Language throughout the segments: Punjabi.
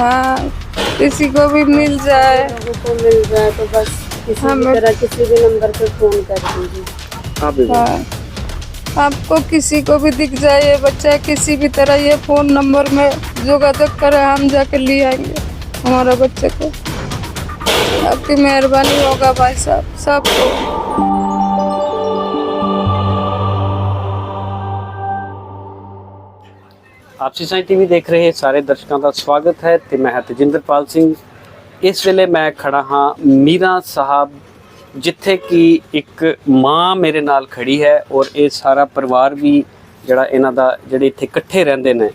हाँ किसी को भी मिल जाए। लोगों को मिल जाए तो बस किसी हाँ, भी तरह किसी भी नंबर पे फ़ोन कर दीजिए। आप हाँ। आपको किसी को भी दिख जाए ये बच्चा किसी भी तरह ये फ़ोन नंबर में जोगाजोग करे हम जाके ले आएँगे हमारा बच्चे को। आपकी मेहरबानी होगा भाई साहब सबको। ਆਪਸੀ ਸਾਈ ਟੀਵੀ ਦੇਖ ਰਹੇ ਸਾਰੇ ਦਰਸ਼ਕਾਂ ਦਾ ਸਵਾਗਤ ਹੈ ਤੇ ਮੈਂ ਹਾਂ ਤਜਿੰਦਰਪਾਲ ਸਿੰਘ। ਇਸ ਵੇਲੇ ਮੈਂ ਖੜਾ ਹਾਂ ਮੀਰਾ ਸਾਹਿਬ, ਜਿੱਥੇ ਕਿ ਇੱਕ ਮਾਂ ਮੇਰੇ ਨਾਲ ਖੜੀ ਹੈ ਔਰ ਇਹ ਸਾਰਾ ਪਰਿਵਾਰ ਵੀ ਜਿਹੜਾ ਇਹਨਾਂ ਦਾ, ਜਿਹੜੇ ਇੱਥੇ ਇਕੱਠੇ ਰਹਿੰਦੇ ਨੇ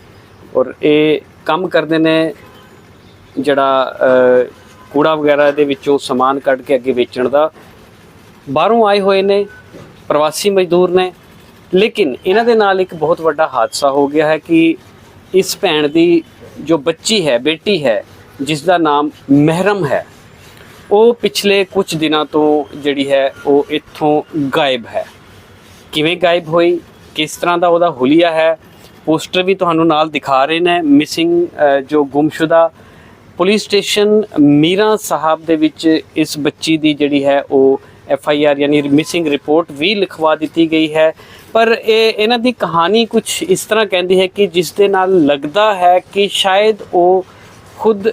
ਔਰ ਇਹ ਕੰਮ ਕਰਦੇ ਨੇ ਜਿਹੜਾ ਕੂੜਾ ਵਗੈਰਾ ਦੇ ਵਿੱਚੋਂ ਸਮਾਨ ਕੱਢ ਕੇ ਅੱਗੇ ਵੇਚਣ ਦਾ। ਬਾਹਰੋਂ ਆਏ ਹੋਏ ਨੇ, ਪ੍ਰਵਾਸੀ ਮਜ਼ਦੂਰ ਨੇ, ਲੇਕਿਨ ਇਹਨਾਂ ਦੇ ਨਾਲ ਇੱਕ ਬਹੁਤ ਵੱਡਾ ਹਾਦਸਾ ਹੋ ਗਿਆ ਹੈ ਕਿ ਇਸ ਭੈਣ ਦੀ ਜੋ ਬੱਚੀ ਹੈ, ਬੇਟੀ ਹੈ, ਜਿਸ ਦਾ ਨਾਮ ਮਹਿਰਮ ਹੈ, ਉਹ ਪਿਛਲੇ ਕੁਝ ਦਿਨਾਂ ਤੋਂ ਜਿਹੜੀ ਹੈ, ਉਹ ਇੱਥੋਂ ਗਾਇਬ ਹੈ। ਕਿਵੇਂ ਗਾਇਬ ਹੋਈ? ਕਿਸ ਤਰ੍ਹਾਂ ਦਾ ਉਹਦਾ ਹੁਲੀਆ ਹੈ? ਪੋਸਟਰ ਵੀ ਤੁਹਾਨੂੰ ਨਾਲ ਦਿਖਾ ਰਹੇ ਨੇ। ਮਿਸਿੰਗ ਜੋ ਗੁੰਮਸ਼ੁਦਾ ਪੁਲਿਸ ਸਟੇਸ਼ਨ ਮੀਰਾ ਸਾਹਿਬ ਦੇ ਵਿੱਚ ਇਸ ਬੱਚੀ ਦੀ ਜਿਹੜੀ ਹੈ, ਉਹ ਐਫ ਆਈ ਆਰ ਯਾਨੀ ਮਿਸਿੰਗ ਰਿਪੋਰਟ ਵੀ ਲਿਖਵਾ ਦਿੱਤੀ ਗਈ ਹੈ। ਪਰ ਇਹ ਇਹਨਾਂ ਦੀ ਕਹਾਣੀ ਕੁਝ ਇਸ ਤਰ੍ਹਾਂ ਕਹਿੰਦੀ ਹੈ ਕਿ ਜਿਸ ਦੇ ਨਾਲ ਲੱਗਦਾ ਹੈ ਕਿ ਸ਼ਾਇਦ ਉਹ ਖੁਦ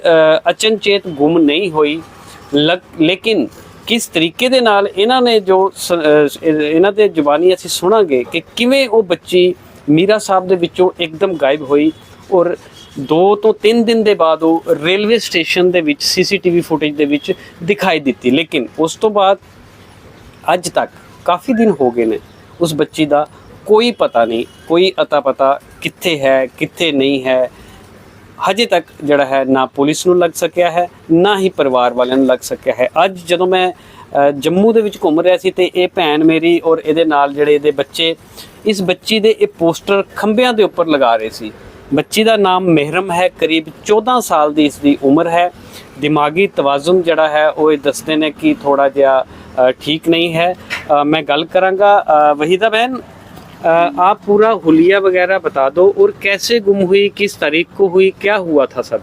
ਅਚਨਚੇਤ ਗੁੰਮ ਨਹੀਂ ਹੋਈ। ਲਗ- ਲੇਕਿਨ ਕਿਸ ਤਰੀਕੇ ਦੇ ਨਾਲ ਇਹਨਾਂ ਨੇ ਜੋ ਸ- ਇਹਨਾਂ ਦੇ ਜ਼ੁਬਾਨੀ ਅਸੀਂ ਸੁਣਾਂਗੇ ਕਿ ਕਿਵੇਂ ਉਹ ਬੱਚੀ ਮੀਰਾ ਸਾਹਿਬ ਦੇ ਵਿੱਚੋਂ ਇੱਕਦਮ ਗਾਇਬ ਹੋਈ ਔਰ 2 ਤੋਂ 3 ਦਿਨ ਦੇ ਬਾਅਦ ਉਹ ਰੇਲਵੇ ਸਟੇਸ਼ਨ ਦੇ ਵਿੱਚ, ਸੀਸੀਟੀਵੀ ਫੁਟੇਜ ਦੇ ਵਿੱਚ ਦਿਖਾਈ ਦਿੱਤੀ। ਲੇਕਿਨ ਉਸ ਤੋਂ ਬਾਅਦ ਅੱਜ ਤੱਕ ਕਾਫੀ ਦਿਨ ਹੋ ਗਏ ਨੇ, ਉਸ ਬੱਚੀ ਦਾ ਕੋਈ ਪਤਾ ਨਹੀਂ, ਕੋਈ ਅਤਾ ਪਤਾ ਕਿੱਥੇ ਹੈ, ਕਿੱਥੇ ਨਹੀਂ ਹੈ। ਹਜੇ ਤੱਕ ਜਿਹੜਾ ਹੈ ਨਾ ਪੁਲਿਸ ਨੂੰ ਲੱਗ ਸਕਿਆ ਹੈ, ਨਾ ਹੀ ਪਰਿਵਾਰ ਵਾਲਿਆਂ ਨੂੰ ਲੱਗ ਸਕਿਆ ਹੈ। ਅੱਜ ਜਦੋਂ ਮੈਂ ਜੰਮੂ ਦੇ ਵਿੱਚ ਘੁੰਮ ਰਿਹਾ ਸੀ ਤੇ ਇਹ ਭੈਣ ਮੇਰੀ ਔਰ ਇਹਦੇ ਨਾਲ ਜਿਹੜੇ ਇਹਦੇ ਬੱਚੇ, ਇਸ ਬੱਚੀ ਦੇ ਇਹ ਪੋਸਟਰ ਖੰਭਿਆਂ ਦੇ ਉੱਪਰ ਲਗਾ ਰਹੇ ਸੀ। ਬੱਚੀ ਦਾ ਨਾਮ ਮਹਿਰਮ ਹੈ, ਕਰੀਬ 14 ਸਾਲ ਦੀ ਇਸ ਦੀ ਉਮਰ ਹੈ। ਦਿਮਾਗੀ ਤਵਾਜ਼ੁਨ ਜਿਹੜਾ ਹੈ, ਉਹ ਇਹ ਦੱਸਦੇ ਨੇ ਕਿ ਥੋੜਾ ਜਿਹਾ ठीक नहीं है। मैं गल करा वहीदा बहन आप पूरा हुलिया वगैरह बता दो और कैसे गुम हुई किस तारीख को हुई क्या हुआ था सर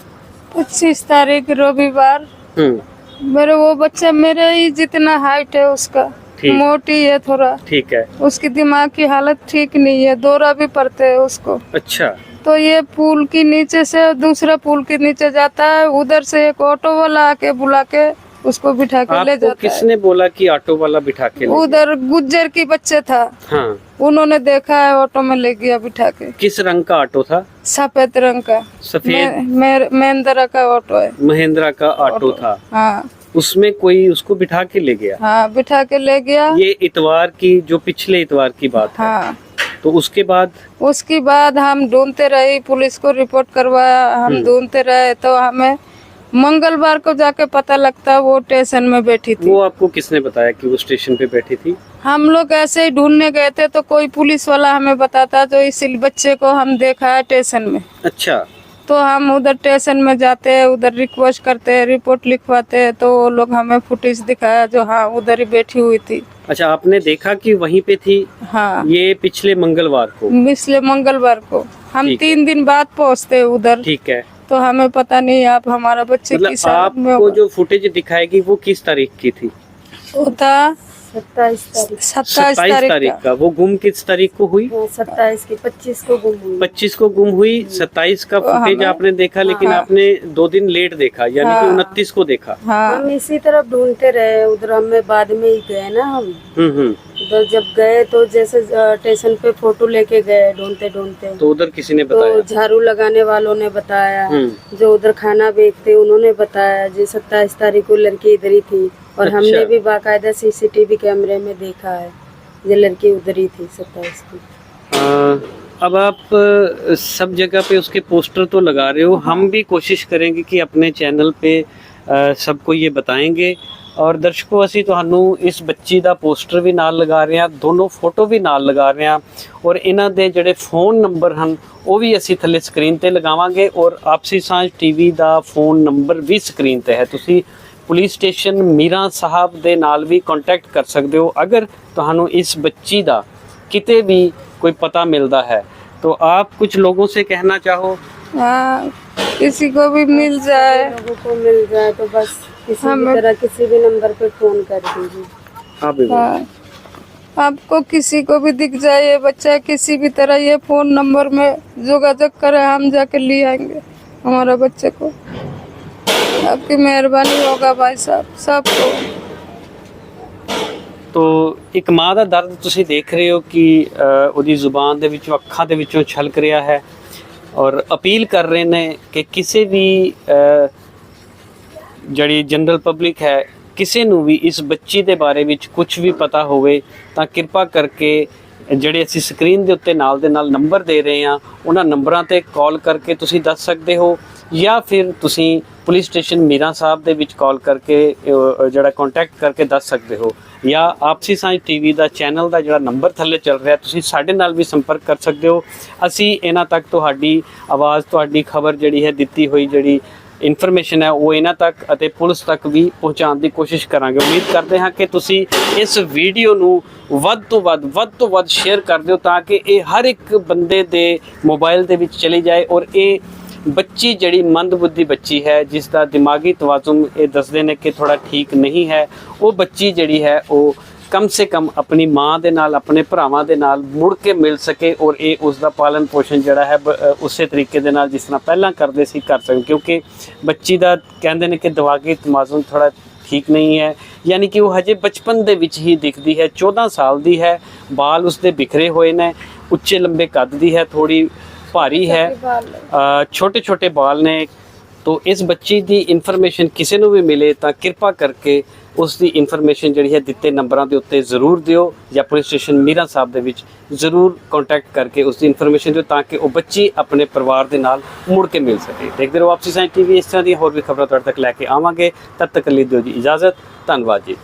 पच्चीस तारीख रविवार। हम्म। मेरे वो बच्चा मेरे ही जितना हाइट है उसका मोटी है थोड़ा। ठीक है। उसकी दिमाग की हालत ठीक नहीं है दौरा भी पड़ते है उसको। अच्छा। तो ये पुल के नीचे से दूसरा पुल के नीचे जाता है उधर से एक ऑटो वाला आके बुला के उसको बिठा के ले जाता है। बोला कि ऑटो वाला बिठा के उधर गुज्जर की बच्चे था। हाँ। उन्होंने देखा है ऑटो में ले गया बिठा के। किस रंग का ऑटो था? सफ़ेद रंग का। सफ़ेद? महिंद्रा का ऑटो है। महिंद्रा का ऑटो था। हाँ। उसमें कोई उसको बिठा के ले गया? हाँ बिठा के ले गया। ये इतवार की जो पिछले इतवार की बात है। हाँ। तो उसके बाद? उसके बाद हम ढूंढते रहे पुलिस को रिपोर्ट करवाया हम ढूंढते रहे तो हमें मंगलवार को जाके पता लगता वो स्टेशन में बैठी थी। वो आपको किसने बताया कि वो स्टेशन पे बैठी थी? हम लोग ऐसे ही ढूँढने गए थे तो कोई पुलिस वाला हमें बताता तो इस बच्चे को हम देखा है स्टेशन में। अच्छा। तो हम उधर स्टेशन में जाते हैं उधर रिक्वेस्ट करते हैं रिपोर्ट लिखवाते हैं तो वो लोग हमें फुटेज दिखाया जो हाँ उधर ही बैठी हुई थी। अच्छा आपने देखा कि वहीं पे थी? हाँ। ये पिछले मंगलवार को? पिछले मंगलवार को। हम तीन दिन बाद पहुँचते उधर। ठीक है। तो हमें पता नहीं आप हमारा बच्चे मतलब किस आपको जो फुटेज दिखाएगी वो किस तारीख की थी? वो था सत्ताईस तारीख। का। वो गुम किस तारीख को हुई? सत्ताईस की पच्चीस को गुम हुई। पच्चीस को गुम हुई। सत्ताईस का फुटेज आपने देखा लेकिन हाँ। आपने दो दिन लेट देखा यानी कि हाँ। उनतीस को देखा। हाँ। हम इसी तरफ़ ढूंढते रहे उधर हमें बाद में ही गए ना हम। हम्म हम्म। उधर जब गए तो जैसे स्टेशन पे फ़ोटो लेके गए ढूंढते ढूंढते। तो उधर किसी ने तो बताया? झाड़ू लगाने वालों ने बताया। हम्म। जो उधर खाना बेचते उन्होंने बताया जी सत्ताईस तारीख को लड़की इधर ही थी। और अच्छा। हमने भी बाकायदा सीसीटीवी कैमरे में देखा है ये लड़की उधर ही थी सत्ताईस की। अब आप सब जगह पे उसके पोस्टर तो लगा रहे हो। हम भी कोशिश करेंगे कि अपने चैनल पे सबको ये बताएँगे। ਔਰ ਦਰਸ਼ਕੋ ਅਸੀਂ ਤੁਹਾਨੂੰ ਇਸ ਬੱਚੀ ਦਾ ਪੋਸਟਰ ਵੀ ਨਾਲ ਲਗਾ ਰਹੇ ਹਾਂ ਦੋਨੋਂ ਫੋਟੋ ਵੀ ਨਾਲ ਲਗਾ ਰਹੇ ਹਾਂ ਔਰ ਇਹਨਾਂ ਦੇ ਜਿਹੜੇ ਫੋਨ ਨੰਬਰ ਹਨ ਉਹ ਵੀ ਅਸੀਂ ਥੱਲੇ ਸਕਰੀਨ ਤੇ ਲਗਾਵਾਂਗੇ ਔਰ ਆਪਸੀ ਸਾਂਝ ਟੀਵੀ ਦਾ ਫੋਨ ਨੰਬਰ ਵੀ ਸਕਰੀਨ ਤੇ ਹੈ ਤੁਸੀਂ ਪੁਲਿਸ ਸਟੇਸ਼ਨ ਮੀਰਾ ਸਾਹਿਬ ਦੇ ਨਾਲ ਵੀ ਕੰਟੈਕਟ ਕਰ ਸਕਦੇ ਹੋ ਅਗਰ ਤੁਹਾਨੂੰ ਇਸ ਬੱਚੀ ਦਾ किते भी कोई पता मिलता है तो आप कुछ लोगों से कहना चाहो हाँ किसी को भी मिल जाए लोगों को मिल जाए तो बस किसी भी हमें- तरह किसी भी नंबर पे फोन कर दीजिए आप भी बोलो। हाँ आपको किसी को भी दिख जाए ये बच्चा किसी भी तरह ये फोन नंबर में जोगाजोग करे हम जाके ले आएंगे हमारे बच्चे को आपकी मेहरबानी होगा भाई साहब सबको ਤੋ ਇੱਕ ਮਾਂ ਦਾ ਦਰਦ ਤੁਸੀਂ ਦੇਖ ਰਹੇ ਹੋ ਕਿ ਅ, ਉਹਦੀ ਜ਼ੁਬਾਨ ਦੇ ਵਿੱਚੋਂ ਅੱਖਾਂ ਦੇ ਵਿੱਚੋਂ ਛਲਕ ਰਿਹਾ ਹੈ ਔਰ ਅਪੀਲ ਕਰ ਰਹੇ ਨੇ ਕਿ ਕਿਸੇ ਵੀ ਅ, ਜਿਹੜੀ ਜਨਰਲ ਪਬਲਿਕ ਹੈ, ਕਿਸੇ ਨੂੰ ਵੀ ਇਸ ਬੱਚੀ ਦੇ ਬਾਰੇ ਵਿੱਚ ਕੁਝ ਵੀ ਪਤਾ ਹੋਵੇ, ਤਾਂ ਕਿਰਪਾ ਕਰਕੇ ਜਿਹੜੇ ਅਸੀਂ ਸਕਰੀਨ ਦੇ ਉੱਤੇ ਨਾਲ ਦੇ ਨਾਲ ਨੰਬਰ ਦੇ ਰਹੇ ਹਾਂ, ਉਹਨਾਂ ਨੰਬਰਾਂ ਤੇ ਕਾਲ ਕਰਕੇ ਤੁਸੀਂ ਦੱਸ ਸਕਦੇ ਹੋ, ਜਾਂ ਫਿਰ ਤੁਸੀਂ ਪੁਲਿਸ ਸਟੇਸ਼ਨ ਮੀਰਾ ਸਾਹਿਬ ਦੇ ਵਿੱਚ ਕਾਲ ਕਰਕੇ ਜਿਹੜਾ ਕੰਟੈਕਟ ਕਰਕੇ ਦੱਸ ਸਕਦੇ ਹੋ, ਜਾਂ ਆਪਸੀ ਸਾਂਝ ਟੀਵੀ ਦਾ ਚੈਨਲ ਦਾ ਜਿਹੜਾ ਨੰਬਰ ਥੱਲੇ ਚੱਲ ਰਿਹਾ, ਤੁਸੀਂ ਸਾਡੇ ਨਾਲ ਵੀ ਸੰਪਰਕ ਕਰ ਸਕਦੇ ਹੋ। ਅਸੀਂ ਇਹਨਾਂ ਤੱਕ ਤੁਹਾਡੀ ਆਵਾਜ਼, ਤੁਹਾਡੀ ਖਬਰ ਜਿਹੜੀ ਹੈ ਦਿੱਤੀ ਹੋਈ, ਜਿਹੜੀ ਇਨਫੋਰਮੇਸ਼ਨ ਹੈ, ਉਹ ਇਹਨਾਂ ਤੱਕ ਅਤੇ ਪੁਲਿਸ ਤੱਕ ਵੀ ਪਹੁੰਚਾਉਣ ਦੀ ਕੋਸ਼ਿਸ਼ ਕਰਾਂਗੇ। ਉਮੀਦ ਕਰਦੇ ਹਾਂ ਕਿ ਤੁਸੀਂ ਇਸ ਵੀਡੀਓ ਨੂੰ ਵੱਧ ਤੋਂ ਵੱਧ ਵੱਧ ਤੋਂ ਵੱਧ ਸ਼ੇਅਰ ਕਰ ਦਿਓ ਤਾਂ ਕਿ ਇਹ ਹਰ ਇੱਕ ਬੰਦੇ ਦੇ ਮੋਬਾਈਲ ਦੇ ਵਿੱਚ ਚਲੀ ਜਾਏ ਔਰ ਇਹ ਬੱਚੀ ਜਿਹੜੀ ਮੰਦਬੁੱਧੀ ਬੱਚੀ ਹੈ, ਜਿਸ ਦਾ ਦਿਮਾਗੀ ਤਵਾਜ਼ੁਨ ਇਹ ਦੱਸਦੇ ਨੇ ਕਿ ਥੋੜਾ ਠੀਕ ਨਹੀਂ ਹੈ, ਉਹ ਬੱਚੀ ਜਿਹੜੀ ਹੈ, ਉਹ ਕਮ ਸੇ ਕਮ ਆਪਣੀ ਮਾਂ ਦੇ ਨਾਲ ਆਪਣੇ ਭਰਾਵਾਂ ਦੇ ਨਾਲ ਮੁੜ ਕੇ ਮਿਲ ਸਕੇ ਔਰ ਇਹ ਉਸ ਦਾ ਪਾਲਣ ਪੋਸ਼ਣ ਜਿਹੜਾ ਹੈ ਉਸੇ ਤਰੀਕੇ ਦੇ ਨਾਲ ਜਿਸ ਤਰ੍ਹਾਂ ਪਹਿਲਾਂ ਕਰਦੇ ਸੀ ਕਰ ਸਕਣ। ਕਿਉਂਕਿ ਬੱਚੀ ਦਾ ਕਹਿੰਦੇ ਨੇ ਕਿ ਦਿਮਾਗੀ ਤਵਾਜ਼ੁਨ ਥੋੜਾ ਠੀਕ ਨਹੀਂ ਹੈ। ਯਾਨੀ ਕਿ ਉਹ ਹਜੇ ਬਚਪਨ ਦੇ ਵਿੱਚ ਹੀ ਦਿਖਦੀ ਹੈ 14 ਸਾਲ ਦੀ ਹੈ ਬਾਲ ਉਸਦੇ ਬਿਖਰੇ ਹੋਏ ਨੇ ਉੱਚੇ ਲੰਬੇ ਕੱਦ ਦੀ ਹੈ ਥੋੜੀ ਭਾਰੀ ਹੈ। ਛੋਟੇ ਛੋਟੇ ਬਾਲ ਨੇ। ਤੋ ਇਸ ਬੱਚੀ ਦੀ ਇਨਫੋਰਮੇਸ਼ਨ ਕਿਸੇ ਨੂੰ ਵੀ ਮਿਲੇ ਤਾਂ ਕਿਰਪਾ ਕਰਕੇ ਉਸ ਦੀ ਇਨਫੋਰਮੇਸ਼ਨ ਜਿਹੜੀ ਹੈ ਦਿੱਤੇ ਨੰਬਰਾਂ ਦੇ ਉੱਤੇ ਜ਼ਰੂਰ ਦਿਓ ਜਾਂ ਪੁਲਿਸ ਸਟੇਸ਼ਨ ਮੀਰਾ ਸਾਹਿਬ ਦੇ ਵਿੱਚ ਜ਼ਰੂਰ ਕੰਟੈਕਟ ਕਰਕੇ ਉਸ ਦੀ ਇਨਫੋਰਮੇਸ਼ਨ ਦਿਓ ਤਾਂ ਕਿ ਉਹ ਬੱਚੀ ਆਪਣੇ ਪਰਿਵਾਰ ਦੇ ਨਾਲ ਮੁੜ ਕੇ ਮਿਲ ਸਕੇ। ਦੇਖਦੇ ਰਹੋ ਆਪਸੀ ਸਾਇੰਸ ਟੀਵੀ ਇਸ ਤਰ੍ਹਾਂ ਦੀਆਂ ਹੋਰ ਵੀ ਖਬਰਾਂ ਤੁਹਾਡੇ ਤੱਕ ਲੈ ਕੇ ਆਵਾਂਗੇ। ਤਦ ਤੱਕ ਲਈ ਦਿਓ ਜੀ ਇਜਾਜ਼ਤ। ਧੰਨਵਾਦ ਜੀ।